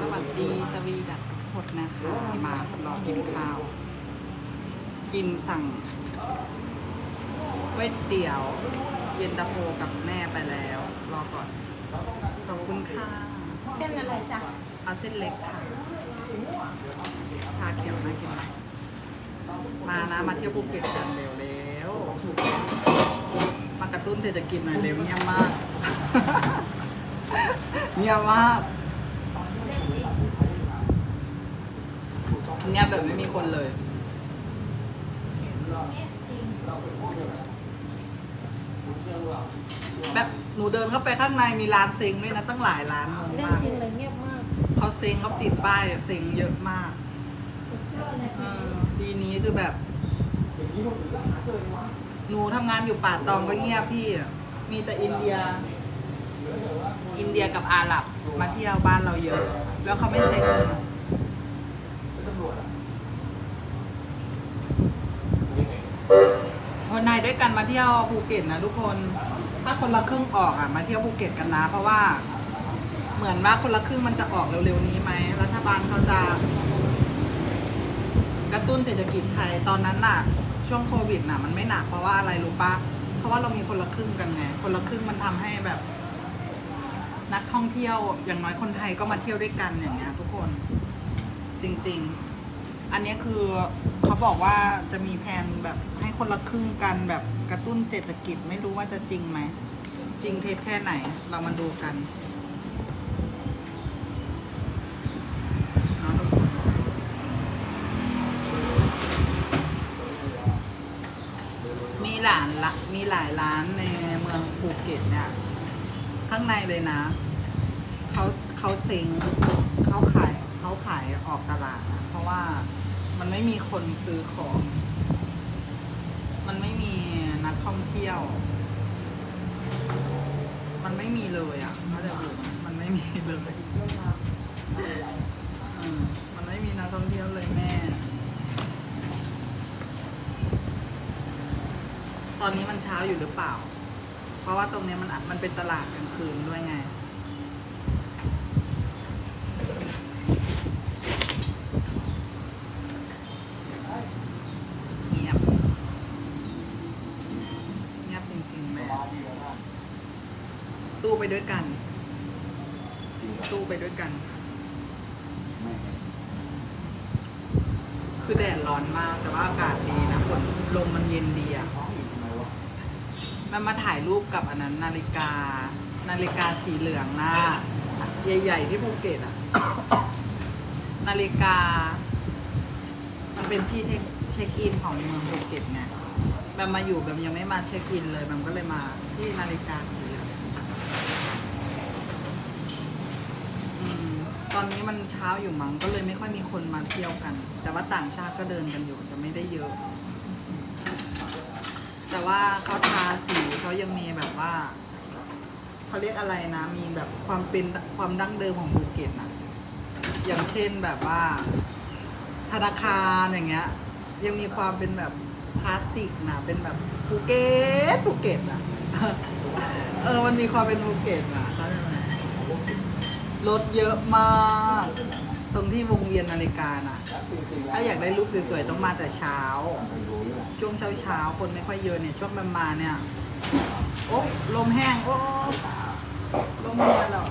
สวัสดีสวีดัตทุกคนนะคะ มารอกินข้าว กินสั่งก๋วยเตี๋ยว เย็นตาโฟกับแม่ไปแล้ว รอก่อน ขอบคุณค่ะ เส้นอะไรจ๊ะเอาเส้นเล็กค่ะ ชาเขียวนะกินไหมมานะ มาเที่ยวภูเก็ตกันเร็วเร็วๆมากระตุ้นเศรษฐกิจหน่อยเร็วเงียบมาก เงียบมาก เงียบแบบไม่มีคนเลยจริงแบบหนูเดินเข้าไปข้างในมีร้านเซ็งด้วยนะตั้งหลายร้านงงเรื่องมากจริงเลยเงียบมากเขาเซ็งเขาติดป้ายเซ็งเยอะมากสุดยอดเลยเออปีนี้คือแบบ หนูทำงานอยู่ป่าตองก็เงียบพี่อะมีแต่อินเดีย อินเดียกับอาหรับมาเที่ยวบ้านเราเยอะ แล้วเขาไม่ใช้เงินคนไทย ด้วยกันมาเที่ยวภูเก็ตนะทุกคน ถ้าคนละครึ่งออกอะมาเที่ยวภูเก็ตกันนะ เพราะว่าเหมือนว่าคนละครึ่งมันจะออกเร็วๆนี้ไหมรัฐบาลเขาจะกระตุ้นเศรษฐกิจไทยตอนนั้นน่ะ ช่วงโควิดน่ะ มันไม่หนักเพราะว่าอะไรรู้ปะเพราะว่าเรามีคนละครึ่งกันไงคนละครึ่งมันทำให้แบบ นักท่องเที่ยวอย่างน้อยคนไทยก็มาเที่ยวด้วยกันอย่างเงี้ยทุกคนจริง ๆ อันนี้คือเขาบอกว่าจะมีแผนแบบ คนละครึ่งกันแบบกระตุ้นเศรษฐกิจไม่รู้ว่าจะจริงไหม จริงเท็จแค่ไหน เรามาดูกันเนาะทุกคนมีหลานละมีหลายร้านในเมืองภูเก็ตเนี่ยข้างในเลยนะเขาเขาเซ็งเขาขายเขาขายออกตลาดนะเพราะว่ามันไม่มีคนซื้อของ มันไม่มีนักท่องเที่ยว มันไม่มีเลยอะเขาจะดูมันไม่มีเลยอืมมันไม่มีนักท่องเที่ยวเลยแม่ ตอนนี้มันเช้าอยู่หรือเปล่า เพราะว่าตรงเนี้ยมันอะมันเป็นตลาดกลางคืนด้วยไง เงียบ เงียบจริงๆแม่ สู้ ไปด้วยกันสู้ไปด้วยกันคือแดดร้อนมาก แต่ว่าอากาศดีนะฝนลมมันเย็นดีอะมันมาถ่ายรูปกับอันนั้นนาฬิกา นาฬิกาสีเหลืองหน้า ใหญ่ๆที่ภูเก็ตอะ นาฬิกา มันเป็นที่เช็คอินของเมืองภูเก็ตไงแบบมาอยู่แบบยังไม่มาเช็คอินเลยแบบก็เลยมาที่นาฬิกาสีเหลืองอืม ตอนนี้มันเช้าอยู่มั้งก็เลยไม่ค่อยมีคนมาเที่ยวกัน แต่ว่าต่างชาติก็เดินกันอยู่แต่ไม่ได้เยอะ แต่ว่าเขาทาสีเขายังมีแบบว่าเขาเรียกอะไรนะ มีแบบความเป็นความดั้งเดิมของภูเก็ตนะอย่างเช่นแบบว่า ธนาคารอย่างเงี้ย ยังมีความเป็นแบบคลาสสิกนะเป็นแบบภูเก็ตภูเก็ตนะเออมันมีความเป็นภูเก็ตนะ รถเยอะมาก ตรงที่วงเวียนนาฬิกาน่ะ ถ้าอยากได้รูปสวยๆ ต้องมาแต่เช้า ช่วงเช้าๆ คนไม่ค่อยเยอะเนี่ย ช่วงประมาเนี่ย โอ้ลมแห้ง โอ้ลมแห้งแล้ว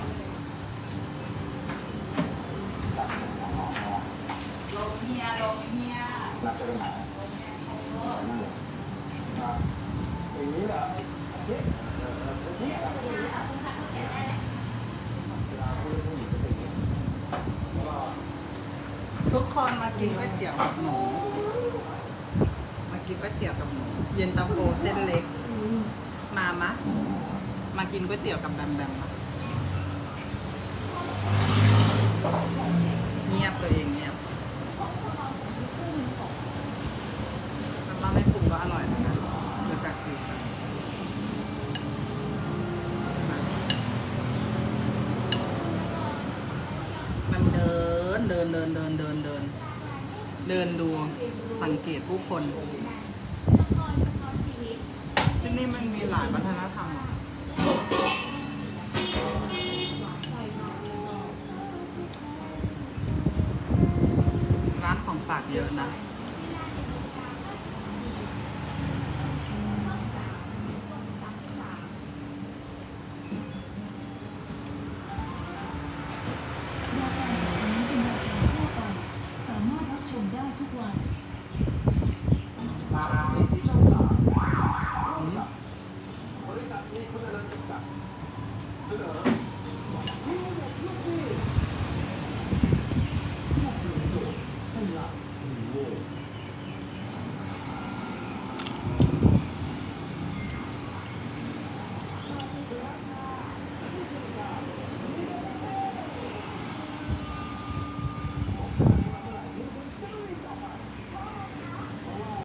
ลมเฮียลมเฮียทุก คนมากินก๋วยเตี๋ยวกับหนู มากินก๋วยเตี๋ยวกับหนู เย็นตาโฟเส้นเล็ก มามะ มากินก๋วยเตี๋ยวกับแบมแบมมาเงียบตัวเองเงียบน้ำปลาไม่ปรุงก็อร่อยเหมือนกันเกิดจากสีสันมันเดินเดินเดินเดินเดิน เดินดูสังเกตผู้คนที่นี่มันมีหลายวัฒนธรรมร้านของฝากเยอะนะ ทุกวัน